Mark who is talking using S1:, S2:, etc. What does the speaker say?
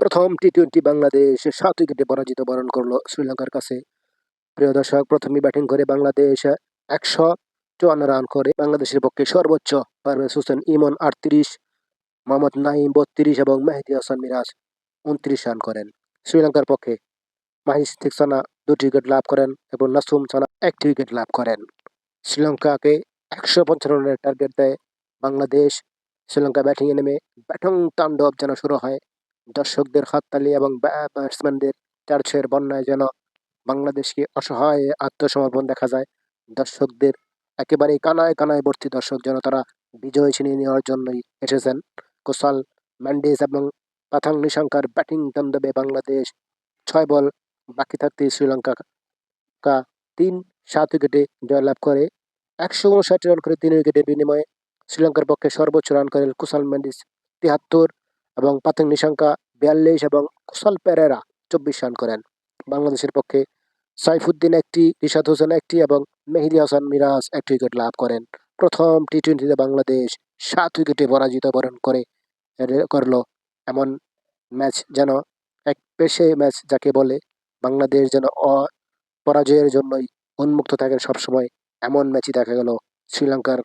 S1: প্রথম T twenty Bangladesh সাত উইকেটে পরাজিত বরণ করল শ্রীলঙ্কার কাছে। প্রিয় দর্শক, প্রথমে ব্যাটিং করে বাংলাদেশ একশো চুয়ান্ন রান করে বাংলাদেশের পক্ষে সর্বোচ্চ পারভেজ হোসেন ইমন আটত্রিশ, মোহাম্মদ নাইম বত্রিশ এবং মেহেদি হাসান মিরাজ উনত্রিশ রান করেন। শ্রীলঙ্কার পক্ষে মাহিস থিকসানা দুটি উইকেট লাভ করেন এবং নাসুম সানা একটি উইকেট লাভ করেন। শ্রীলঙ্কাকে একশো পঞ্চান্ন রানের টার্গেট দেয় বাংলাদেশ। শ্রীলঙ্কা ব্যাটিংয়ে নেমে ব্যাটং তাণ্ডব যেন শুরু হয় দর্শকদের হাততালি এবং ব্যাটসম্যানদের চার ছয়ের বন্যায় যেন বাংলাদেশকে অসহায় আত্মসমর্পণ দেখা যায়। দর্শকদের একেবারে কানায় কানায় ভর্তি দর্শক যেন তারা বিজয় ছিনিয়ে নেওয়ার জন্যই এসেছেন। কোসাল ম্যান্ডিস এবং পাথাং নিশাঙ্কার ব্যাটিং তাণ্ডবে বাংলাদেশ ছয় বল বাকি থাকতে শ্রীলঙ্কা কা তিন, সাত উইকেটে জয়লাভ করে। একশো উনষাট রান করে তিন উইকেটের বিনিময়ে শ্রীলঙ্কার পক্ষে সর্বোচ্চ রান করেন কুশাল ম্যান্ডিস তিয়াত্তর এবং পাথং নিশাঙ্কা বিয়াল্লিশ এবং কুসাল পেরেরা চব্বিশ রান করেন। বাংলাদেশের পক্ষে সাইফুদ্দিন একটি, রিশাদ হোসেন একটি এবং মেহিদি হাসান মিরাজ একটি উইকেট লাভ করেন। প্রথম টি টোয়েন্টিতে বাংলাদেশ সাত উইকেটে পরাজিত বরণ করে করল এমন ম্যাচ যেন এক পেশে ম্যাচ যাকে বলে বাংলাদেশ যেন পরাজয়ের জন্যই উন্মুক্ত থাকে সবসময়। এমন ম্যাচই দেখা গেল শ্রীলঙ্কার